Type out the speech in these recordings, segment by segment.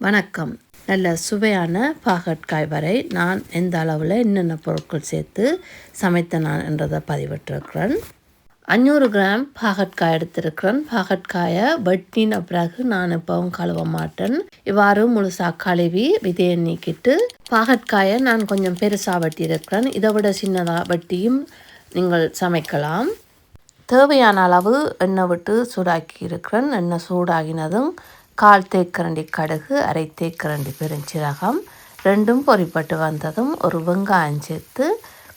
வணக்கம். நல்ல சுவையான பாகற்காய் வரை நான் எந்த அளவில் என்னென்ன பொருட்கள் சேர்த்து சமைத்த நான் என்றதை பதிவிட்டிருக்கிறேன். அஞ்சூறு கிராம் பாகற்காய் எடுத்திருக்கிறேன். பாகற்காயை வெட்டின பிறகு நான் இப்போவும் கழுவ மாட்டேன். இவ்வாறு முழுசாக கழுவி விதையை நீக்கிட்டு பாகற்காயை நான் கொஞ்சம் பெருசாக வெட்டியிருக்கிறேன். இதை விட சின்னதாக வெட்டியும் நீங்கள் சமைக்கலாம். தேவையான அளவு எண்ணெய் விட்டு சூடாக்கி இருக்கிறேன் எண்ணெய் சூடாகினதும் கால் தேக்கரண்டி கடுகு அரை தேக்கரண்டி பெருஞ்சீரகம் ரெண்டும் பொறிப்பட்டு வந்ததும் ஒரு வெங்காயம் சேர்த்து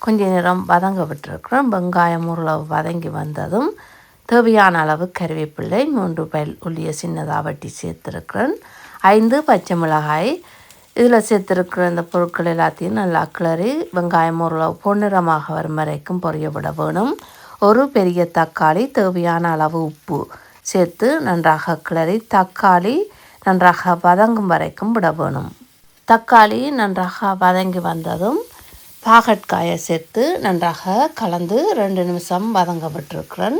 கொஞ்ச நேரம் வதங்க விட்டுருக்குறோம். வெங்காயம் உருளவு வதங்கி வந்ததும் தேவையான அளவு கருவேப்பிள்ளை மூன்று பல் உள்ளிய சின்னதாக வட்டி சேர்த்துருக்குறேன். ஐந்து பச்சை மிளகாய் இதில் சேர்த்துருக்குற இந்த பொருட்கள் எல்லாத்தையும் நல்லா கிளறி வெங்காயம் உருளவு பொன்னிறமாக வரும் வரைக்கும் பொரிய விட வேணும். ஒரு பெரிய தக்காளி தேவையான அளவு உப்பு சேர்த்து நன்றாக கிளறி தக்காளி நன்றாக வதங்கும் வரைக்கும் விட வேணும். தக்காளி நன்றாக வதங்கி வந்ததும் பாகற்காயை சேர்த்து நன்றாக கலந்து ரெண்டு நிமிஷம் வதங்க விட்டுருக்குறேன்.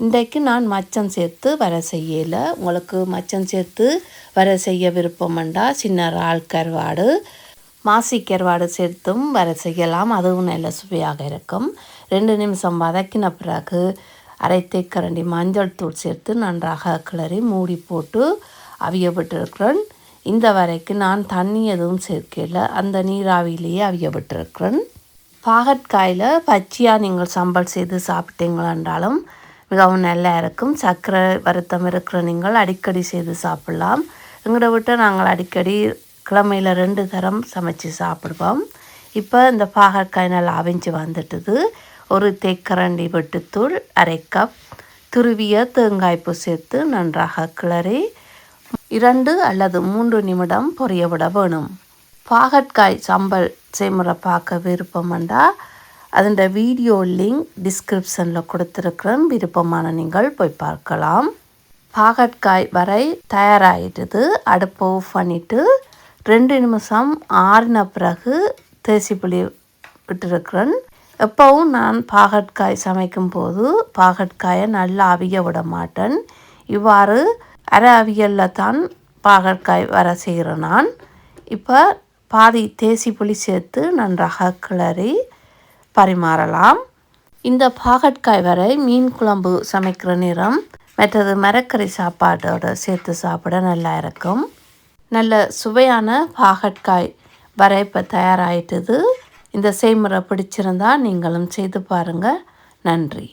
இன்றைக்கு நான் மச்சம் சேர்த்து வர செய்யலை. உங்களுக்கு மச்சம் சேர்த்து வர செய்ய விருப்பம்ண்டா சின்ன இறால் கருவாடு மாசி கருவாடு சேர்த்தும் வர செய்யலாம். அதுவும் நல்ல சுவையாக இருக்கும். ரெண்டு நிமிஷம் வதக்கின பிறகு அரை தேக்கரண்டி மஞ்சள் தூள் சேர்த்து நன்றாக கிளறி மூடி போட்டு அவியப்பட்டிருக்கிறேன். இந்த வரைக்கும் நான் தண்ணி எதுவும் சேர்க்கல. அந்த நீராவிலேயே அவியப்பட்டிருக்கிறேன். பாகற்காயில் பச்சையாக நீங்கள் சம்பல் செய்து சாப்பிட்டீங்களான்றாலும் மிகவும் நல்லா இருக்கும். சர்க்கரை வருத்தம் இருக்கிற நீங்கள் அடிக்கடி செய்து சாப்பிட்லாம். எங்களை விட்டு நாங்கள் அடிக்கடி கிழமையில் ரெண்டு தரம் சமைச்சு சாப்பிடுவோம். இப்போ இந்த பாகற்காய் நல்லா அவிஞ்சு வந்துட்டுது. ஒரு தேக்கரண்டி வெட்டுத்தூள் அரை கப் துருவிய தேங்காய்ப்பு சேர்த்து நன்றாக கிளறி இரண்டு அல்லது மூன்று நிமிடம் பொரிய விட வேணும். பாகற்காய் சம்பல் செய்முறை பார்க்க விருப்பம்ண்டா அதன் வீடியோ லிங்க் டிஸ்கிரிப்ஷனில் கொடுத்துருக்குறேன். விருப்பமான நீங்கள் போய் பார்க்கலாம். பாகற்காய் வரை தயாராகிடுது அடுப்பை ஆஃப் பண்ணிவிட்டு ரெண்டு நிமிஷம் ஆறின பிறகு தேசி புளி எப்போவும் நான் பாகற்காய் சமைக்கும் போது பாகற்காயை நல்லா அவிய விட மாட்டேன் இவ்வாறு அரை அவியலில் தான் பாகற்காய் வர செய்கிறேன் நான். இப்போ பாதி தேசி புளி சேர்த்து நன்றாக கிளறி பரிமாறலாம். இந்த பாகற்காய் வரை மீன் குழம்பு சமைக்கிற நிறம் மற்றது மரக்கறி சாப்பாட்டோடு சேர்த்து சாப்பிட நல்லா இருக்கும். நல்ல சுவையான பாகற்காய் வரை இப்போ தயாராகிட்டது இந்த செய்முறை பிடிச்சிருந்தா நீங்களும் செய்து பாருங்கள் நன்றி.